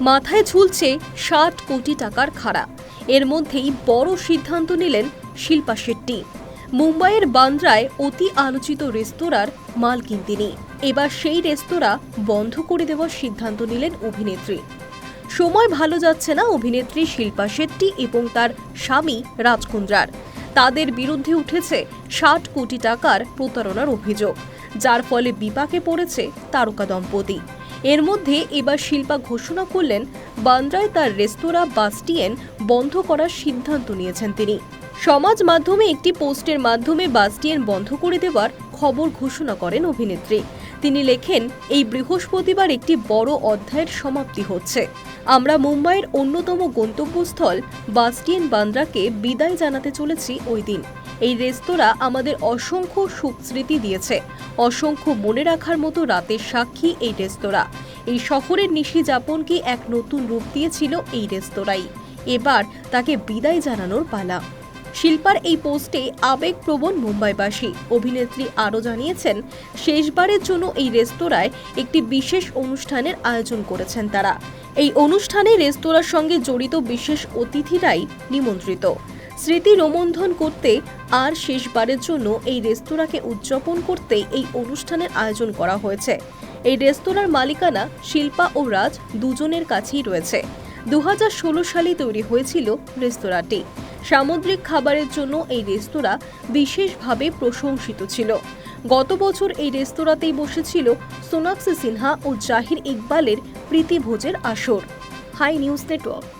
মাথায় ঝুলছে ষাট কোটি টাকার খাড়া। এর মধ্যেই বড় সিদ্ধান্ত নিলেন শিল্পা শেট্টি। মুম্বাইয়ের বান্দ্রায় অতি আলোচিত রেস্তোরাঁর মালকিন তিনি। এবার সেই রেস্তোরাঁ বন্ধ করে দেওয়ার সিদ্ধান্ত নিলেন অভিনেত্রী। সময় ভালো যাচ্ছে না অভিনেত্রী শিল্পা শেট্টি এবং তার স্বামী রাজকুন্দ্রার। তাদের বিরুদ্ধে উঠেছে ষাট কোটি টাকার প্রতারণার অভিযোগ, যার ফলে বিপাকে পড়েছে তারকা দম্পতি। এর মধ্যে এবার শিল্পা ঘোষণা করলেন, বান্দ্রায় তার রেস্তোরাঁ বাস্টিয়েন বন্ধ করার সিদ্ধান্ত নিয়েছেন তিনি। সমাজ মাধ্যমে একটি পোস্টের মাধ্যমে বাস্টিয়েন বন্ধ করে দেওয়ার খবর ঘোষণা করেন অভিনেত্রী। তিনি লেখেন, এই বৃহস্পতিবার একটি বড় অধ্যায়ের সমাপ্তি হচ্ছে। আমরা মুম্বাইয়ের অন্যতম গন্তব্যস্থল বাস্টিয়ান বান্দ্রাকে বিদায় জানাতে চলেছি ওই দিন। এই রেস্তোরাঁ আমাদের অসংখ্য সুখ স্মৃতি দিয়েছে। অসংখ্য মনে রাখার মতো রাতের সাক্ষী এই রেস্তোরাঁ। এই শহরের নিশি যাপনকে এক নতুন রূপ দিয়েছিল এই রেস্তোরাঁই। এবার তাকে বিদায় জানানোর পালা। শিল্পার এই পোস্টে আবেগপ্রবণ মুম্বাইবাসী। অভিনেত্রী আরও জানিয়েছেন, শেষবারের জন্য এই রেস্তোরাঁয় একটি বিশেষ অনুষ্ঠানের আয়োজন করেছেন তারা। এই অনুষ্ঠানে রেস্তোরাঁর সঙ্গে জড়িত বিশেষ অতিথিরাই নিমন্ত্রিত। স্মৃতি রোমন্থন করতে আর শেষবারের জন্য এই রেস্তোরাঁকে উদযাপন করতে এই অনুষ্ঠানের আয়োজন করা হয়েছে। এই রেস্তোরাঁর মালিকানা শিল্পা ও রাজ দুজনের কাছেই রয়েছে। দু হাজার ষোলো সালে তৈরি হয়েছিল রেস্তোরাঁটি। সামুদ্রিক খাবারের জন্য এই রেস্তোরাঁ বিশেষভাবে প্রশংসিত ছিল। গত বছর এই রেস্তোরাঁতেই বসেছিল সোনাক্ষী সিনহা ও জাহির ইকবালের প্রীতিভোজের আসর। Hi news network.